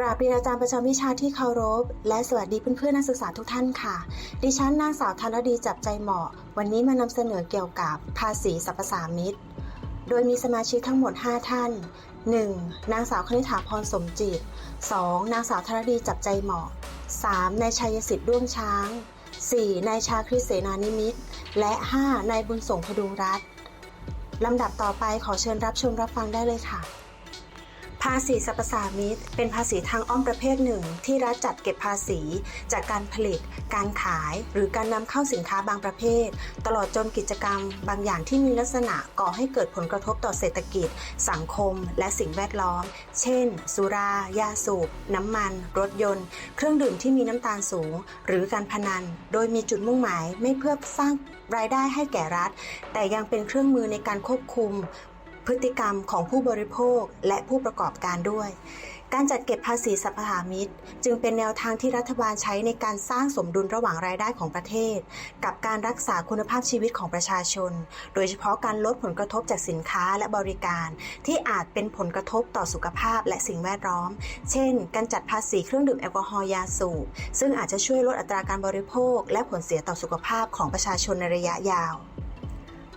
กราบเรียนอาจารย์ประจำวิชาที่เคารพ และสวัสดีเพื่อนๆนักศึกษาทุกท่านค่ะ ดิฉันนางสาวธนดีจับใจเหมาะ วันนี้มานำเสนอเกี่ยวกับภาษีสรรพสามิตโดยมีสมาชิกทั้งหมด 5 ท่าน 1. นางสาวคณิษฐาพรสมจิต 2. นางสาวธนดีจับใจเหมาะ 3. นายชัยสิทธิ์ด้วงช้าง 4. นายชาคริสเสนานิมิตและ 5. นายบุญส่งพดุงรัตน์ลำดับต่อไปขอเชิญรับชมรับฟังได้เลยค่ะ ภาษีสรรพสามิตเป็นภาษีทางอ้อมประเภทหนึ่ง ที่รัฐจัดเก็บภาษี จากการผลิต การขาย หรือการนำเข้าสินค้าบางประเภท ตลอดจนกิจกรรม บางอย่างที่มีลักษณะก่อให้เกิดผลกระทบต่อเศรษฐกิจ สังคม และสิ่งแวดล้อม เช่น สุรา ยาสูบ น้ำมัน รถยนต์ เครื่องดื่มที่มีน้ำตาลสูง หรือการพนัน โดยมีจุดมุ่งหมายไม่เพื่อสร้างรายได้ให้แก่รัฐ แต่ยังเป็นเครื่องมือในการควบคุม พฤติกรรมของผู้บริโภคและผู้ประกอบการด้วย การจัดเก็บภาษีสรรพสามิตจึงเป็นแนวทางที่รัฐบาลใช้ในการสร้างสมดุลระหว่างรายได้ของประเทศ กับการรักษาคุณภาพชีวิตของประชาชน โดยเฉพาะการลดผลกระทบจากสินค้าและบริการ ที่อาจเป็นผลกระทบต่อสุขภาพและสิ่งแวดล้อม เช่น การจัดภาษีเครื่องดื่มแอลกอฮอล์ยาสูบซึ่งอาจจะช่วยลดอัตราการบริโภค และผลเสียต่อสุขภาพของประชาชนในระยะยาว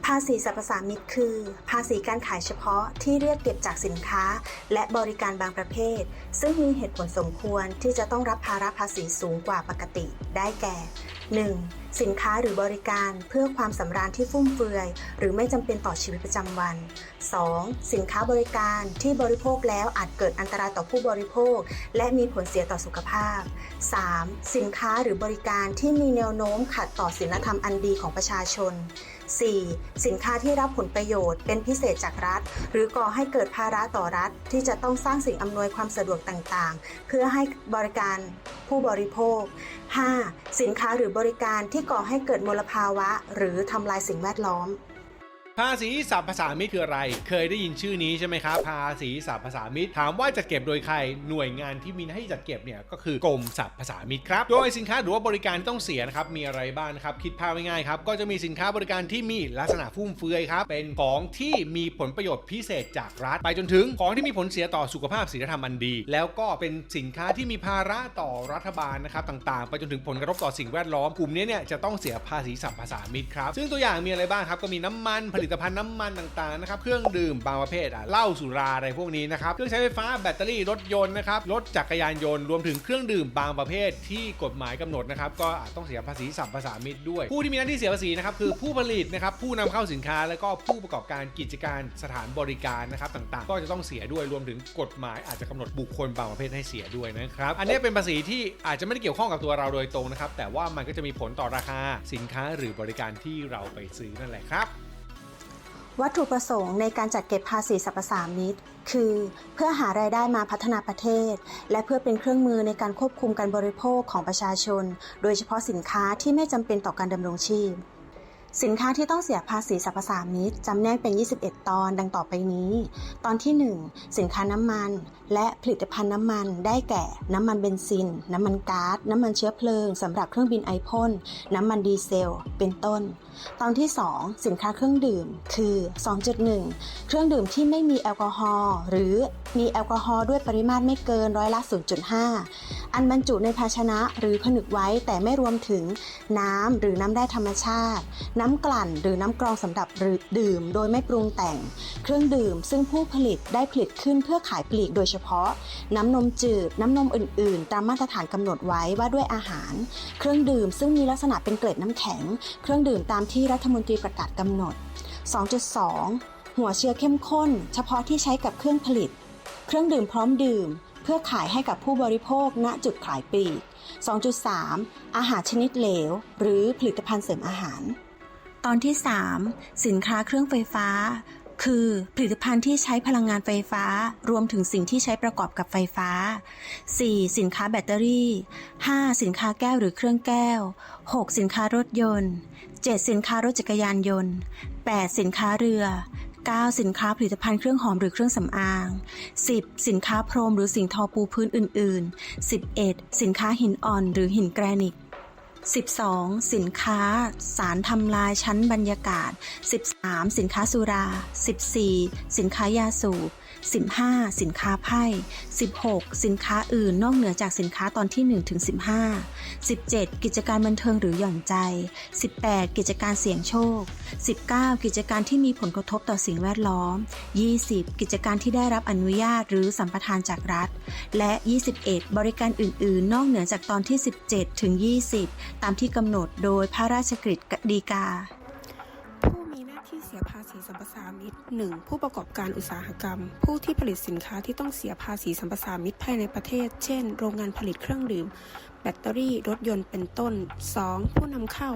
ภาษีสรรพสามิตคือ ภาษีการขายเฉพาะที่เรียกเก็บจากสินค้า และบริการบางประเภท ซึ่งมีเหตุผลสมควรที่จะต้องรับภาระภาษีสูงกว่าปกติได้แก่ 1. สินค้าหรือบริการเพื่อความสำราญที่ฟุ่มเฟือย หรือไม่จำเป็นต่อชีวิตประจำวัน 2. สินค้าบริการที่บริโภคแล้วอาจเกิดอันตรายต่อผู้บริโภค และมีผลเสียต่อสุขภาพ 3. สินค้าหรือบริการที่มีแนวโน้มขัดต่อศีลธรรมอันดีของประชาชน 4. สินค้าที่รับผลประโยชน์เป็นพิเศษจากรัฐ หรือก่อให้เกิดภาระต่อรัฐ ที่จะต้องสร้างสิ่งอำนวยความสะดวกต่างๆ เพื่อให้บริการผู้บริโภค 5. สินค้าหรือบริการที่ก่อให้เกิดมลภาวะ หรือทำลายสิ่งแวดล้อม ภาษีสรรพสามิตคืออะไร เคยได้ยินชื่อนี้ใช่ไหมครับ ภาษีสรรพสามิตถามว่าจะเก็บโดยใคร หน่วยงานที่มีหน้าที่จัดเก็บเนี่ยก็คือกรมสรรพสามิตครับ โดยสินค้าหรือว่าบริการที่ต้องเสียนะครับ มีอะไรบ้างนะครับ คิดภาพง่ายๆครับ ก็จะมีสินค้าบริการที่มีลักษณะฟุ่มเฟือยครับ เป็นของที่มีผลประโยชน์พิเศษจากรัฐ ไปจนถึงของที่มีผลเสียต่อสุขภาพศีลธรรมอันดี แล้วก็เป็นสินค้าที่มีภาระต่อรัฐบาลนะครับต่างๆ ไปจนถึงผลกระทบต่อสิ่งแวดล้อมกลุ่มนี้เนี่ยจะต้องเสียภาษีสรรพสามิตครับซึ่งตัวอย่างมีอะไรบ้างครับก็มีน้ำมันผลิตตภัณฑ์น้ำมันต่างๆนะครับเครื่องดื่มบางประเภทอะเหล้าสุราอะไรพวกนี้นะครับเครื่องใช้ไฟฟ้าแบตเตอรี่รถยนต์นะครับรถจักรยานยนต์รวมถึงเครื่องดื่มบางประเภทที่กฎหมายกำหนดนะครับก็อาจต้องเสียภาษีสรรพสามิตด้วย ผู้ที่มีหน้าที่เสียภาษีนะครับคือผู้ผลิตนะครับผู้นำเข้าสินค้าแล้วก็ผู้ประกอบการกิจการสถานบริการนะครับต่างๆ ก็จะต้องเสียด้วยรวมถึงกฎหมายอาจจะกำหนดบุคคลบางประเภทให้เสียด้วยนะครับอันนี้เป็นภาษีที่อาจจะไม่ได้เกี่ยวข้องกับตัวเราโดยตรงนะครับแต่ว่ามันก็จะมีผลต่อราคาสินค้าหรือบริการที่เราไปซื้อนั่นแหละครับ วัตถุประสงค์ในการจัดเก็บภาษีสรรพสามิตคือ เพื่อหารายได้มาพัฒนาประเทศ และเพื่อเป็นเครื่องมือในการควบคุมการบริโภคของประชาชน โดยเฉพาะสินค้าที่ไม่จำเป็นต่อการดำรงชีพ สินค้าที่ต้องเสียภาษีสรรพสามิตจำแนกเป็น 21 ตอนดังต่อไปนี้ ตอนที่ 1 สินค้าน้ำมัน และผลิตภัณฑ์น้ำมันได้แก่ น้ำมันเบนซิน น้ำมันก๊าซน้ำมันเชื้อเพลิงสำหรับเครื่องบินไอพ่นน้ำมันดีเซล เป็นต้น ตอนที่ 2 สินค้าเครื่องดื่ม คือ 2.1 เครื่องดื่มที่ไม่มีแอลกอฮอล์หรือมีแอลกอฮอล์ด้วยปริมาตรไม่เกินร้อยละ 0.5อันบรรจุในภาชนะหรือผนึกไว้แต่ไม่รวมถึงน้ำหรือน้ำแร่ธรรมชาติ น้ำกลั่นหรือน้ำกรองสำหรับดื่ม โดยไม่ปรุงแต่ง เครื่องดื่ม ซึ่งผู้ผลิตได้ผลิตขึ้นเพื่อขายปลีกโดยเฉพาะ น้ำนมจืด น้ำนมอื่น ๆ ตามมาตรฐานกำหนดไว้ว่าด้วยอาหาร เครื่องดื่มซึ่งมีลักษณะเป็นเกล็ดน้ำแข็ง เครื่องดื่มตามที่รัฐมนตรีประกาศกำหนด 2.2 หัวเชื้อเข้มข้น เฉพาะที่ใช้กับเครื่องผลิต เครื่องดื่มพร้อมดื่ม เพื่อขายให้กับผู้บริโภคณจุดขายปลีก 2.3 อาหารชนิดเหลว หรือผลิตภัณฑ์เสริมอาหาร ตอนที่ 3 สินค้าเครื่องไฟฟ้า คือผลิตภัณฑ์ที่ใช้พลังงานไฟฟ้า รวมถึงสิ่งที่ใช้ประกอบกับไฟฟ้า 4. สินค้าแบตเตอรี่ 5. สินค้าแก้วหรือเครื่องแก้ว 6. สินค้ารถยนต์ 7. สินค้ารถจักรยานยนต์ 8. สินค้าเรือ 9. สินค้าผลิตภัณฑ์เครื่องหอมหรือเครื่องสำอาง 10. สินค้าพรมหรือสิ่งทอปูพื้นอื่น ๆ 11. สินค้าหินอ่อนหรือหินแกรนิต 12. สินค้าสารทำลายชั้นบรรยากาศ 13. สินค้าสุรา 14. สินค้ายาสูบ 15 สินค้าไพ่ 16 สินค้าอื่นนอกเหนือจากสินค้าตอนที่ 1 ถึง 15 17 กิจการบันเทิงหรือหย่อนใจ 18 กิจการเสี่ยงโชค 19 กิจการที่มีผลกระทบต่อสิ่งแวดล้อม 20 กิจการที่ได้รับอนุญาตหรือสัมปทานจากรัฐ และ 21 บริการอื่น ๆ นอกเหนือจากตอนที่ 17 ถึง 20 ตามที่กำหนดโดยพระราชกฤษฎีกา ยภาษีสัมปทานมิตร 1. ผู้ประกอบการอุตสาหกรรม ผู้ที่ผลิตสินค้าที่ต้องเสียภาษีสัมปทานมิตรภายในประเทศ เช่น โรงงานผลิตเครื่องดื่ม แบตเตอรี่ รถยนต์ เป็นต้น 2. ผู้นำเข้า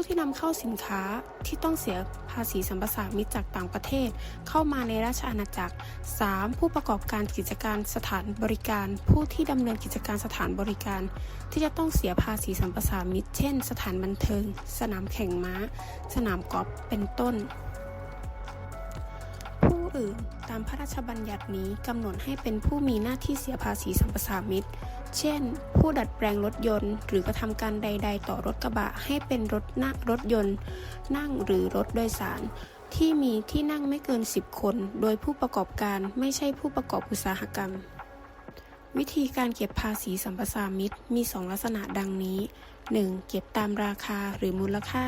ผู้ที่นำเข้าสินค้าที่ต้องเสียภาษีสัมปทานมิตรจากต่างประเทศ เข้ามาในราชอาณาจักร 3. ผู้ประกอบการกิจการสถานบริการ ผู้ที่ดำเนินกิจการสถานบริการ ที่จะต้องเสียภาษีสัมปทานมิตรเช่น สถานบันเทิง สนามแข่งม้า สนามกอล์ฟเป็นต้น ผู้อื่นตามพระราชบัญญัตินี้กำหนดให้เป็นผู้มีหน้าที่เสียภาษีสัมปทานมิตร เช่น ผู้ดัดแปลงรถยนต์ หรือกระทำการใด ๆ ต่อรถกระบะให้เป็นรถนั่งรถยนต์ นั่งหรือรถโดยสาร ที่มีที่นั่งไม่เกิน 10 คน โดยผู้ประกอบการไม่ใช่ผู้ประกอบอุตสาหกรรม วิธีการเก็บภาษีสัมปทานมิตรมี 2 ลักษณะดังนี้ 1. เก็บตามราคาหรือมูลค่า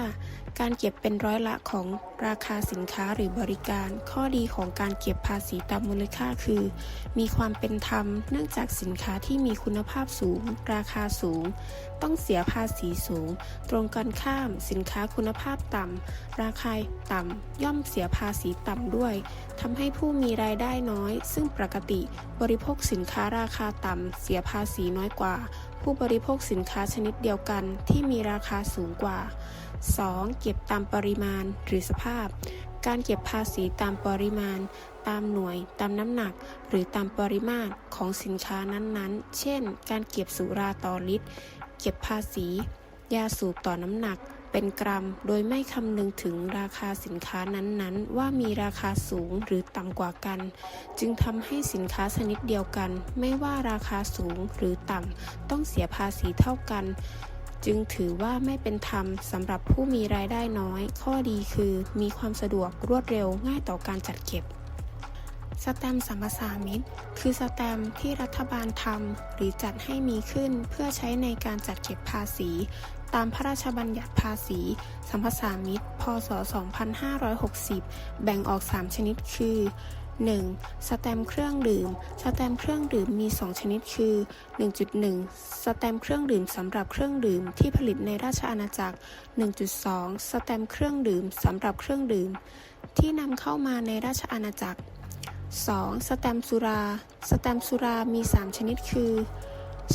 การเก็บเป็นร้อยละของราคาสินค้าหรือบริการ ข้อดีของการเก็บภาษีตามมูลค่าคือ มีความเป็นธรรม เนื่องจากสินค้าที่มีคุณภาพสูง ราคาสูง ต้องเสียภาษีสูง ตรงกันข้าม สินค้าคุณภาพต่ำ ราคาต่ำ ย่อมเสียภาษีต่ำด้วยทำให้ผู้มีรายได้น้อย ซึ่งปกติ บริโภคสินค้าราคาต่ำเสียภาษีน้อยกว่า ผู้บริโภคสินค้าชนิดเดียวกันที่มีราคาสูงกว่า 2. เก็บตามปริมาณหรือสภาพ การเก็บภาษีตามปริมาณ ตามหน่วย ตามน้ำหนัก หรือตามปริมาตรของสินค้านั้นๆ เช่น การเก็บสุราต่อลิตร เก็บภาษี ยาสูบต่อน้ำหนัก เป็นกรัม โดยไม่คำนึงถึงราคาสินค้านั้นๆ ว่ามีราคาสูงหรือต่ำกว่ากัน จึงทำให้สินค้าชนิดเดียวกัน ไม่ว่าราคาสูงหรือต่ำต้องเสียภาษีเท่ากันจึงถือว่าไม่เป็นธรรมสำหรับผู้มีรายได้น้อย ข้อดีคือมีความสะดวกรวดเร็วง่ายต่อการจัดเก็บ สแตมสัมปทามิตคือสแตมที่รัฐบาลทำหรือจัดให้มีขึ้นเพื่อใช้ในการจัดเก็บภาษี ตามพระราชบัญญัติภาษีสัมปทามิตรพศ 2560 แบ่งออก 3 ชนิดคือ 1. สแตมเครื่องดื่ม สแตมเครื่องดื่มมี 2 ชนิดคือ 1.1 สแตมเครื่องดื่มสำหรับเครื่องดื่มที่ผลิตในราชอาณาจักร 1.2 สแตมเครื่องดื่มสำหรับเครื่องดื่ม ที่นำเข้ามาในราชอาณาจักร 2. สแตมสุรา สแตมสุรามี 3 ชนิดคือ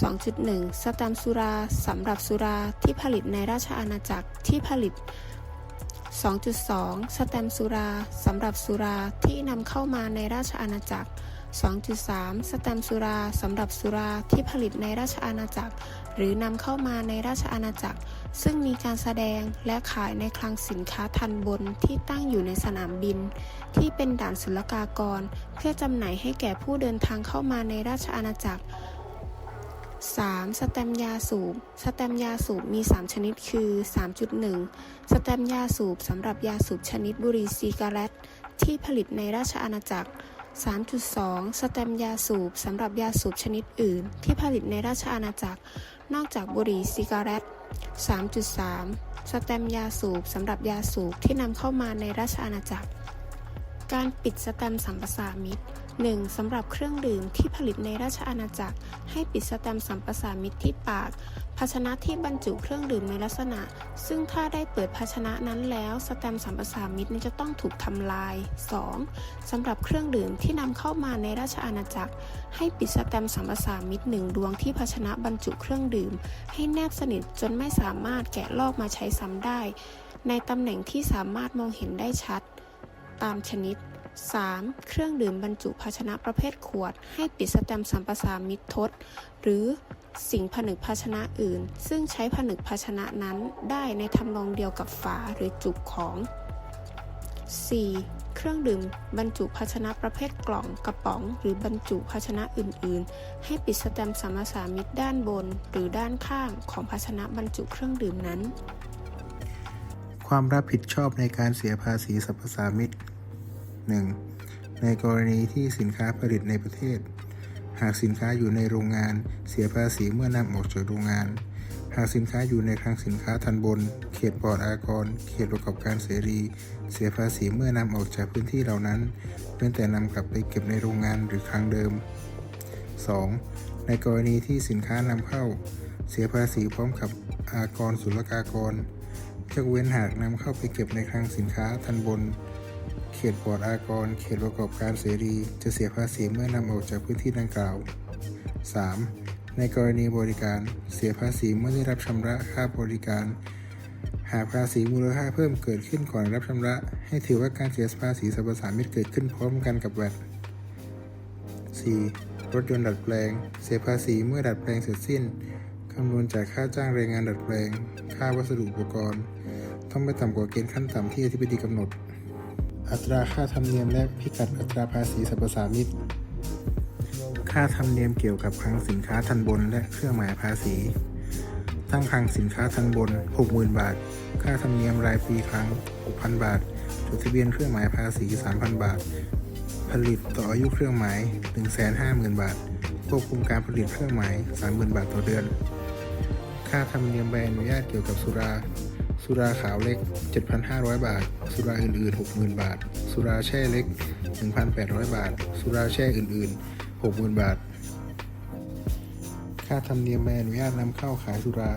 2.1 สแตมสุราสำหรับสุราที่ผลิตในราชอาณาจักรที่ผลิต 2.2 สแตมสุราสำหรับสุราที่นำเข้ามาในราชอาณาจักร 2.3 สแตมสุราสำหรับสุราที่ผลิตในราชอาณาจักร หรือนำเข้ามาในราชอาณาจักร ซึ่งมีการแสดงและขายในคลังสินค้าทันบนที่ตั้งอยู่ในสนามบิน ที่เป็นด่านศุลกากร เพื่อจำหน่ายให้แก่ผู้เดินทางเข้ามาในราชอาณาจักร 3. สแตมยาสูบ สแตมยาสูบมี 3 ชนิดคือ 3.1 สแตมยาสูบสำหรับยาสูบชนิดบุหรี่ซิกาเรตที่ผลิตในราชอาณาจักร 3.2 สแตมยาสูบสำหรับยาสูบชนิดอื่น ที่ผลิตในราชอาณาจักร นอกจากบุหรี่ซิกาเรต3.3 สแตมยาสูบสำหรับยาสูบที่นำเข้ามาในราชอาณาจักร การปิดสแตมสัมปทามิตร 1. สำหรับเครื่องดื่มที่ผลิตในราชอาณาจักร ให้ปิดสแตมสัมปทามิตรที่ปาก ภาชนะที่บรรจุเครื่องดื่มในลักษณะ ซึ่งถ้าได้เปิดภาชนะนั้นแล้วสแตมสัมปทามิตรนี้จะต้องถูกทำลาย 2. สำหรับเครื่องดื่มที่นำเข้ามาในราชอาณาจักร ให้ปิดสแตมสัมปทามิตรหนึ่งดวงที่ภาชนะบรรจุเครื่องดื่ม ให้แนบสนิทจนไม่สามารถแกะลอกมาใช้ซ้ำได้ ในตำแหน่งที่สามารถมองเห็นได้ชัด ตามชนิด 3. เครื่องดื่มบรรจุภาชนะประเภทขวด ให้ปิดสแตมสัมปทามิตรทดหรือสิ่งผนึกภาชนะอื่น ซึ่งใช้ผนึกภาชนะนั้นได้ในทำนองเดียวกับฝาหรือจุกของ 4. เครื่องดื่มบรรจุภาชนะประเภทกล่องกระป๋อง หรือบรรจุภาชนะอื่น ๆ ให้ปิดสแตมสัมปทามิตรด้านบน หรือด้านข้างของภาชนะบรรจุเครื่องดื่มนั้น ความรับผิดชอบในการเสียภาษีสรรพสามิต 1. ในกรณีที่สินค้าผลิตในประเทศ หากสินค้าอยู่ในโรงงาน เสียภาษีเมื่อนำออกจากโรงงาน หากสินค้าอยู่ในคลังสินค้าทันบน เขตปลอดอากร เขตประกอบการเสรี เสียภาษีเมื่อนำออกจากพื้นที่เหล่านั้นเว้นแต่นำกลับไปเก็บในโรงงานหรือคลังเดิม 2. ในกรณีที่สินค้านำเข้า เสียภาษีพร้อมกับอากรศุลกากรยกเว้นหากนำเข้าไปเก็บในคลังสินค้าทันบน เขตปลอดอากร เขตประกอบการเสรี จะเสียภาษีเมื่อนำออกจากพื้นที่ดังกล่าว 3. ในกรณีบริการ เสียภาษีเมื่อได้รับชำระค่าบริการ หากภาษีมูลค่าเพิ่มเกิดขึ้นก่อนรับชำระ ให้ถือว่าการเสียภาษีสรรพสามิตเกิดขึ้นพร้อมกันกับแวด 4. รถยนต์ดัดแปลง เสียภาษีเมื่อดัดแปลงเสร็จสิ้นคำนวณจากค่าจ้างแรงงานดัดแปลง ค่าวัสดุอุปกรณ์ ต้องไม่ต่ำกว่าเกณฑ์ขั้นต่ำที่อธิบดีกำหนด อัตราค่าธรรมเนียมและพิกัดอัตราภาษีสรรพสามิตค่าธรรมเนียมเกี่ยวกับคลังสินค้าทันบน และเครื่องหมายภาษี ตั้งคลังสินค้าทันบน 60,000 บาท ค่าธรรมเนียมรายปีครั้ง 6,000 บาท จดทะเบียนเครื่องหมายภาษี 3,000 บาท ผลิตต่ออายุเครื่องหมาย 150,000 บาท ควบคุมการผลิตเครื่องหมาย 30,000 บาทต่อเดือน ค่าธรรมเนียมใบอนุญาตเกี่ยวกับสุรา สุราขาวเล็ก 7,500 บาท สุราอื่นๆ 60,000 บาท สุราแช่เล็ก 1,800 บาท สุราแช่อื่นๆ 60,000 บาท ค่าธรรมเนียมใบอนุญาตนำเข้าขายสุรา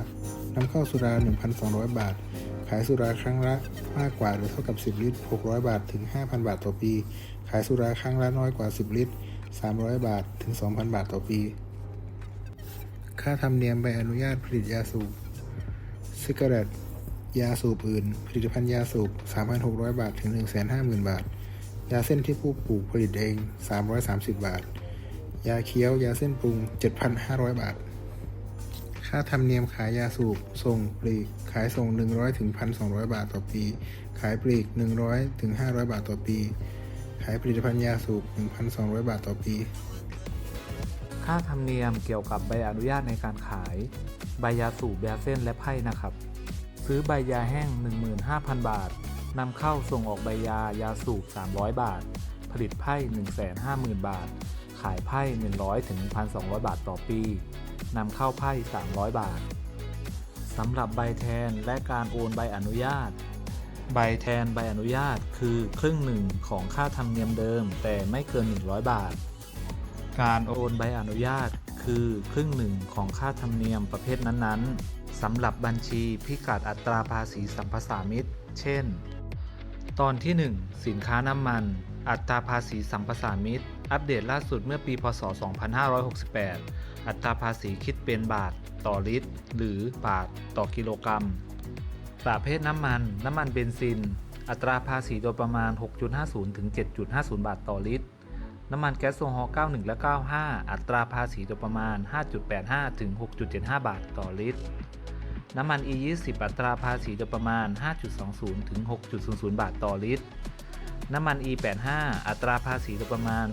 นำเข้าสุรา 1,200 บาท ขายสุราครั้งละมากกว่าหรือเท่ากับ 10 ลิตร 600 บาท ถึง 5,000 บาทต่อปี ขายสุราครั้งละน้อยกว่า 10 ลิตร 300 บาท ถึง 2,000 บาทต่อปี ค่าธรรมเนียมใบอนุญาตผลิตยาสูบซิกเรต ยาสูบอื่น ผลิตภัณฑ์ยาสูบ 3,600 บาท ถึง 150,000 บาท ยาเส้นที่ผู้ปลูกผลิตเอง 330 บาท ยาเคี้ยวยาเส้นปรุง 7,500 บาท ค่าธรรมเนียมขายยาสูบ ส่งปลีก ขายส่ง 100ถึง1,200 บาทต่อปี ขายปลีก 100ถึง500 บาทต่อปี ขายผลิตภัณฑ์ยาสูบ 1,200 บาทต่อปี ค่าธรรมเนียมเกี่ยวกับใบอนุญาตในการขาย ใบยาสูบยาเส้นและไพ่นะครับ ซื้อใบยาแห้ง 15,000 บาท นำเข้าส่งออกใบยายาสูบ 300 บาท ผลิตไพ่ 150,000 บาท ขายไพ่ 100 ถึง 1,200 บาทต่อปี นำเข้าไพ่ 300 บาท สำหรับใบแทนและการโอนใบอนุญาต ใบแทนใบอนุญาตคือครึ่งหนึ่งของค่าธรรมเนียมเดิม แต่ไม่เกิน 100 บาท การโอนใบอนุญาตคือครึ่งหนึ่งของค่าธรรมเนียมประเภทนั้นๆ สำหรับบัญชีพิกัดอัตราภาษีสัมปสามิตร เช่น ตอนที่ 1 สินค้าน้ำมัน อัตราภาษีสัมปสามิตร อัปเดตล่าสุดเมื่อปีพศ 2568 อัตราภาษีคิดเป็นบาทต่อลิตร หรือบาทต่อกิโลกรัม ประเภทน้ำมัน น้ำมันเบนซิน อัตราภาษีโดยประมาณ 6.50 ถึง 7.50 บาทต่อลิตร น้ำมันแก๊สโซฮอล์91 และ 95 อัตราภาษีโดยประมาณ 5.85 ถึง 6.75 บาทต่อลิตร น้ำมัน E20 อัตราภาษีโดยประมาณ 5.20 ถึง 6.00 บาทต่อลิตร น้ำมัน E85 อัตราภาษีโดยประมาณ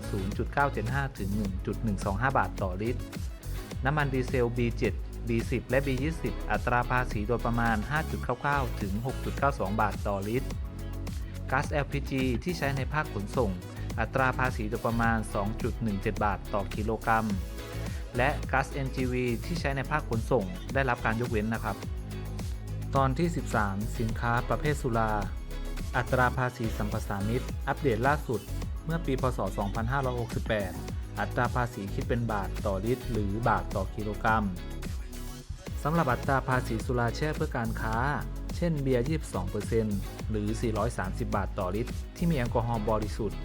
0.975 ถึง 1.125 บาทต่อลิตร น้ำมันดีเซล B7 B10 และ B20 อัตราภาษีโดยประมาณ 5.99 ถึง 6.92 บาทต่อลิตร ก๊าซ LPG ที่ใช้ในภาคขนส่ง อัตราภาษีโดยประมาณ 2.17 บาทต่อกิโลกรัม และก๊าซ NGV ที่ใช้ในภาคขนส่งได้รับการยกเว้นนะครับ ตอนที่ 13 สินค้าประเภทสุรา อัตราภาษีสัมปสามิตอัปเดตล่าสุด เมื่อปีพศ 2568 อัตราภาษีคิดเป็นบาทต่อลิตร หรือบาทต่อกิโลกรัมสำหรับอัตราภาษีสุราแช่เพื่อการค้า เช่นเบียร์ 22%หรือ 430 บาทต่อลิตร ที่มีแอลกอฮอล์บริสุทธิ์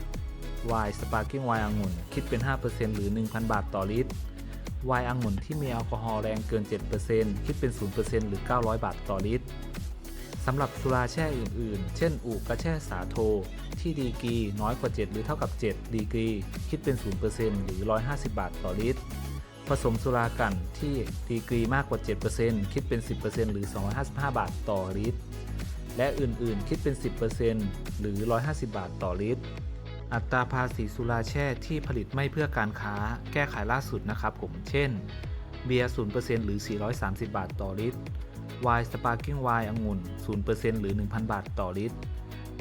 ไวน์สปาร์กิ้งไวน์องุ่นคิดเป็น 5%หรือ 1,000 บาทต่อลิตร ไวน์องุ่นที่มีแอลกอฮอล์แรงเกิน 7%คิดเป็น 0%หรือ 900 บาทต่อลิตรสำหรับสุราแช่อื่น ๆ เช่นอูกระแช่สาโท ที่ดีกรีน้อยกว่า 7 หรือเท่ากับ 7 ดีกรี คิดเป็น 0%หรือ 150 บาทต่อลิตร ผสมสุรากันที่ดีกรีมากกว่า 7%คิดเป็น 10%หรือ 255 บาทต่อลิตร และอื่น ๆ คิดเป็น 10%หรือ 150 บาทต่อลิตร อัตราภาษีสุราแช่ที่ผลิตไม่เพื่อการค้าแก้ไขล่าสุดนะครับผม เช่น เบียร์0%หรือ 430 บาทต่อลิตร ไวน์สปาร์กิ้งไวน์องุ่น 0%หรือ 1,000 บาทต่อลิตร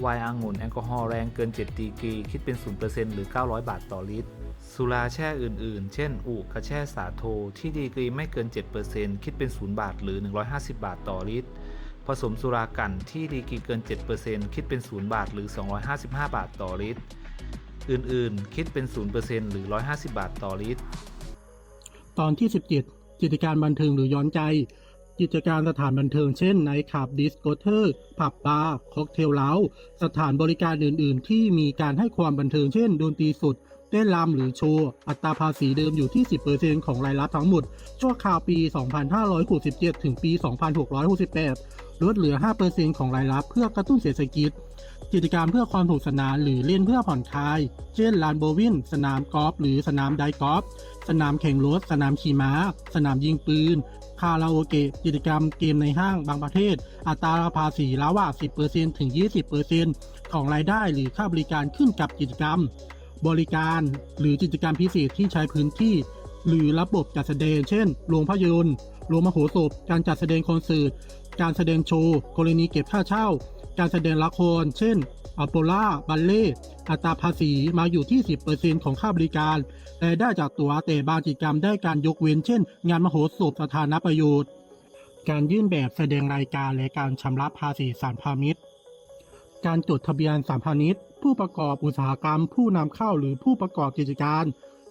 ไวน์องุ่นแอลกอฮอล์แรงเกิน 7 ดีกรี คิดเป็น 0%หรือ 900 บาทต่อลิตร สุราแช่อื่นๆ เช่น อุกระแช่สาโท ที่ดีกรีไม่เกิน 7%คิดเป็น 0 บาทหรือ 150 บาทต่อลิตรผสมสุรากันที่ดีกรีเกิน 7%คิดเป็น 0 บาทหรือ 255 บาทต่อลิตร อื่นๆ คิดเป็น 0%หรือ 150 บาทต่อลิตร ตอนที่ 17 กิจการบันเทิงหรือย้อนใจ กิจการสถานบันเทิงเช่นไนท์คลับดิสโกเทอร์ผับบาร์ค็อกเทลเล้าสถานบริการอื่นๆ ที่มีการให้ความบันเทิงเช่นดนตรีสดเต้นรำหรือโชว์ อัตราภาษีเดิมอยู่ที่ 10%ของรายรับทั้งหมด ชั่วคราวปี 2567 ถึงปี 2668 ลดเหลือ 5%ของรายรับเพื่อกระตุ้นเศรษฐกิจ กิจกรรมเพื่อความสนุกสนานหรือเล่นเพื่อผ่อนคลาย เช่นลานโบว์วิ่งสนามกอล์ฟหรือสนามไดกอล์ฟสนามแข่งรถ สนามขี่ม้า สนามยิงปืนคาราโอเกะกิจกรรมเกมในห้างบางประเทศ อัตราภาษีระหว่าง 10%ถึง 20%ของรายได้หรือค่าบริการขึ้นกับกิจกรรม บริการหรือกิจกรรมพิเศษที่ใช้พื้นที่ หรือระบบจัดแสดง เช่น โรงภาพยนตร์ โรงมโหสถ การจัดแสดงคอนเสิร์ต การแสดงโชว์ กรณีเก็บค่าเช่า การแสดงละคร เช่นอโปล่าบัลเล่อัตราภาษีมาอยู่ที่ 10%ของค่าบริการรายได้จากตั๋วแต่บางกิจกรรมได้การยกเว้น เช่น งานมโหสถสาธารณประโยชน์ การยื่นแบบแสดงรายการและการชำระภาษีสารพาณิชย์การจดทะเบียนสารพาณิชย์ ผู้ประกอบอุตสาหกรรม ผู้นำเข้าหรือผู้ประกอบกิจการ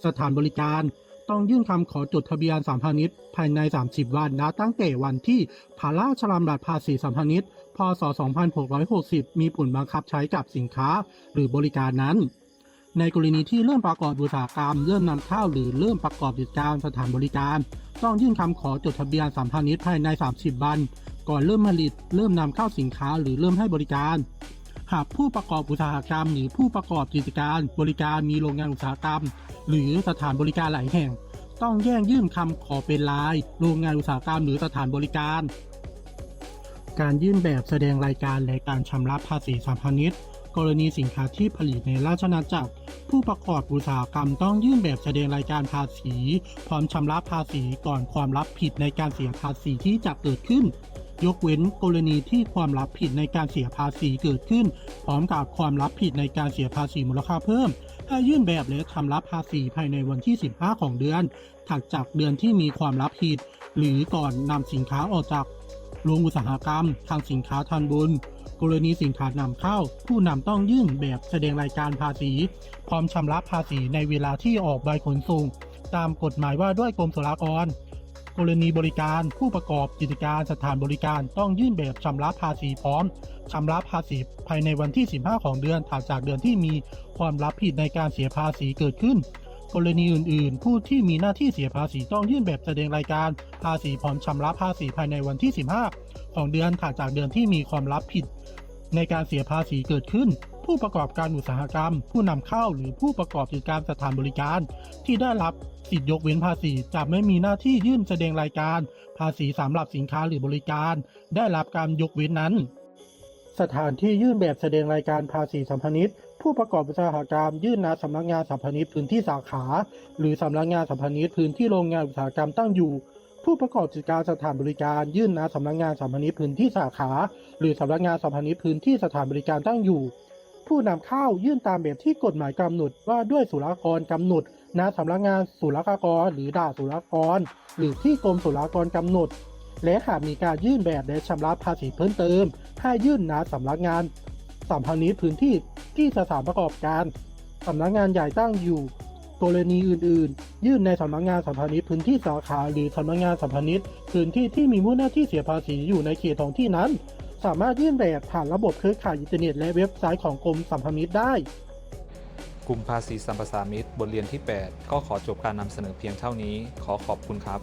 สถานบริการ ต้องยื่นคำขอจดทะเบียนสารพาณิชภายใน 30 วันนับตั้งแต่วันที่พระราชบัญญัติภาษีสารพาณิชพศ 2660 มีผลบังคับใช้กับสินค้าหรือบริการนั้น ในกรณีที่เริ่มประกอบอุตสาหกรรม เริ่มนำเข้าหรือเริ่มประกอบกิจการสถานบริการ ต้องยื่นคำขอจดทะเบียนสารพาณิชภายใน 30 วัน ก่อนเริ่มผลิต เริ่มนำเข้าสินค้าหรือเริ่มให้บริการ หากผู้ประกอบอุตสาหกรรม หรือผู้ประกอบกิจการบริการมีโรงงานอุตสาหกรรม หรือสถานบริการหลายแห่ง ต้องแย่งยื่นคำขอเป็นลาย โรงงานอุตสาหกรรมหรือสถานบริการ การยื่นแบบแสดงรายการและการชำระภาษีสารพาณิชย์กรณีสินค้าที่ผลิตในราชอาณาจักร ผู้ประกอบอุตสาหกรรมต้องยื่นแบบแสดงรายการภาษี พร้อมชำระภาษีก่อนความรับผิดในการเสียภาษีที่จะเกิดขึ้น ยกเว้นกรณีที่ความรับผิดในการเสียภาษีเกิดขึ้น พร้อมกับความรับผิดในการเสียภาษีมูลค่าเพิ่มให้ยื่นแบบและชำระภาษีภายในวันที่ 15 ของเดือน ถัดจากเดือนที่มีความรับผิด หรือก่อนนำสินค้าออกจากโรงอุตสาหกรรมทางสินค้าทันบนกรณีสินค้านำเข้า ผู้นำต้องยื่นแบบแสดงรายการภาษี พร้อมชำระภาษีในเวลาที่ออกใบขนส่ง ตามกฎหมายว่าด้วยกรมศุลกากร กรณีบริการผู้ประกอบกิจการสถานบริการต้องยื่นแบบชำระภาษีพร้อมชำระภาษีภายในวันที่ 15 ของเดือนถัดจากเดือนที่มีความรับผิดในการเสียภาษีเกิดขึ้น กรณีอื่น ๆ ผู้ที่มีหน้าที่เสียภาษีต้องยื่นแบบแสดงรายการภาษีพร้อมชำระภาษีภายในวันที่ 15 ของเดือนถัดจากเดือนที่มีความรับผิดในการเสียภาษีเกิดขึ้น ผู้ประกอบการอุตสาหกรรม ผู้นำเข้าหรือผู้ประกอบกิจการสถานบริการ ที่ได้รับสิทธิยกเว้นภาษีจะไม่มีหน้าที่ยื่นแสดงรายการ ภาษีสำหรับสินค้าหรือบริการ ได้รับการยกเว้นนั้น สถานที่ยื่นแบบแสดงรายการภาษีสัมพาณิชย์ผู้ประกอบอุตสาหกรรมยื่นณสำนักงานสัมพาณิชย์พื้นที่สาขา หรือสำนักงานสัมพาณิชย์พื้นที่โรงงานอุตสาหกรรมตั้งอยู่ผู้ประกอบกิจการสถานบริการยื่นณสำนักงานสัมพาณิชย์พื้นที่สาขา หรือสำนักงานสัมพาณิชย์พื้นที่สถานบริการตั้งอยู่ ผู้นำเข้ายื่นตามแบบที่กฎหมายกำหนดว่าด้วยศุลกากรกำหนดณสำนักงานศุลกากร หรือด่าศุลกากร หรือที่กรมศุลกากรกำหนด และหากมีการยื่นแบบและชำระภาษีเพิ่มเติม ให้ยื่นณสำนักงานสัมพันธ์พื้นที่ที่สถานประกอบการสำนักงานใหญ่ตั้งอยู่กรณีอื่นๆ ยื่นในสำนักงานสัมพันธ์พื้นที่สาขาหรือสำนักงานสัมพันธ์พื้นที่ที่มีผู้หน้าที่เสียภาษีอยู่ในเขตท้องที่นั้น สามารถยื่นแบบผ่านระบบเครือข่ายอินเทอร์เน็ตและเว็บไซต์ของกรมสัมพมิตรได้กลุ่มภาษีสัมปสามิตรบทเรียนที่ 8 ก็ขอจบการนำเสนอเพียงเท่านี้ ขอขอบคุณครับ